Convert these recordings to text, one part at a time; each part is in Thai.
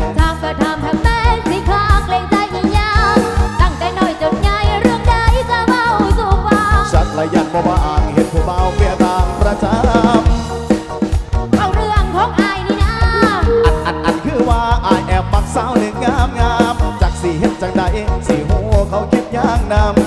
ขอถามแน่ทางก็ทำแทบแม่สิคาเกรงใจอีหยังตั้งแต่น้อยจนใหญ่เรื่องใดก็เมาสู่ฟังชัดละยันบ่บางเห็นผู้เบาเปียตามประจำเอาเรื่องของอายนี่นะอันอันอันคือว่าอายแอบมักสาวหนึ่งงามงามจากสีเห็นจังใดสีหูเขาคิดอย่างนำ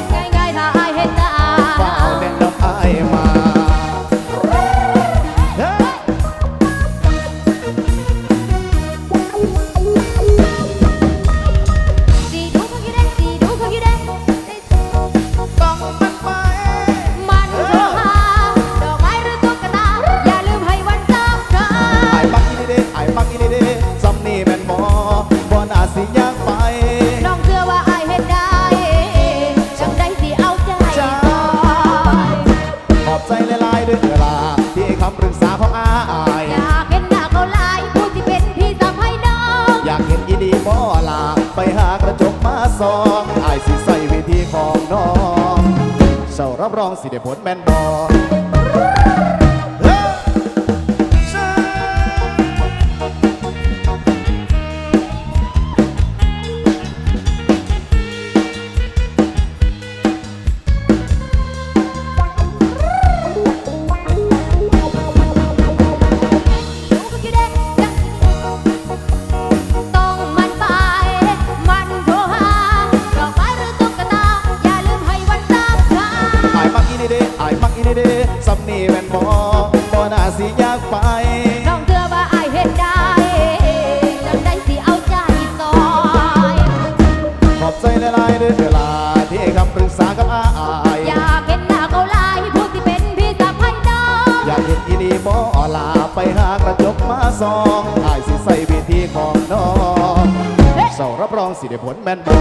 รับรองสิได้ผลแม่นบอ บ่บ่น่าสิอยากไป น้องเชื่อว่าอายเห็นได้จังได้สิเอาใจต่อย ขอบใจหลายๆเด้อเวลาที่ให้คำปรึกษากับอายอยากเห็นหน้าเขาลายผู้ที่เป็นพี่สะใภ้น้องอยากเห็นอีดีบ่ลาไปหากระจกมาซองอายสิใส่วิธีของน้องเจ้ารับรองสิได้ผลแม่นบ่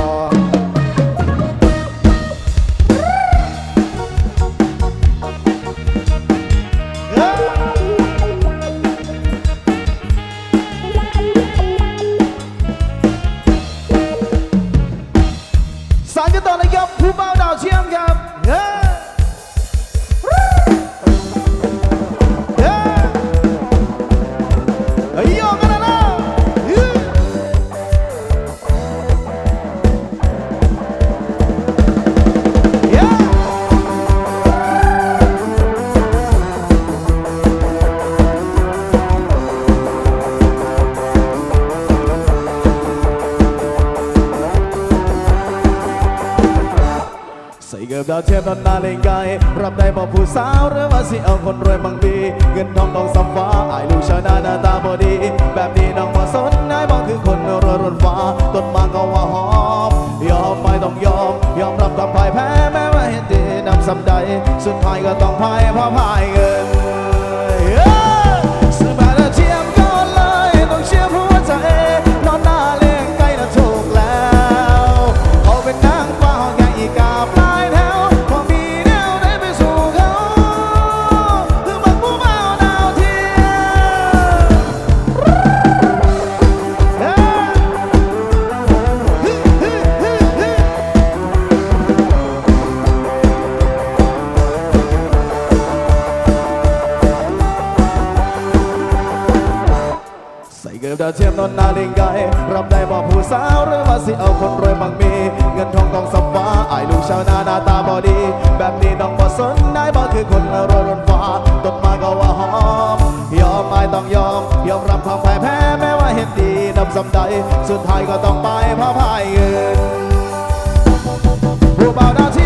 เกือบดาวเทียมนาเล่นการับได้บอกผู้สาวหรือว่าสิเอาคนรวยบางดีเงินทองต้องสำฟ้าอายลูกชาวนาหน้าตาบอดี แบบนี้น้องมาสนนายบอกคือคนรวยรนฟ้าต้นมาก็ว่าหอมยอมไม่ต้องยอม ยอมรับความพ่ายแพ้แม้ว่าเห็นดีนำสำใดสุดท้ายก็ต้องพ่ายเพราะพ่ายเงิน กือบดาวเทียมนนนาลิงไกรับได้บอกผู้สาวหรือว่าสิเอาคนรวยบางมี เงินทองทองสฟ้าอายลูกชาวนาหน้าตาบอดี แบบนี้น้องบ่สนได้บ่คือคนรวยรนฟ้าต้นมาก็ว่าหอม ยอมไม่ต้องยอม ยอมรับความพ่ายแพ้แม้ว่าเห็นดีนำสำใดสุดท้ายก็ต้องไปเพราะพ่ายเงินผู้บ่าวดาวทียม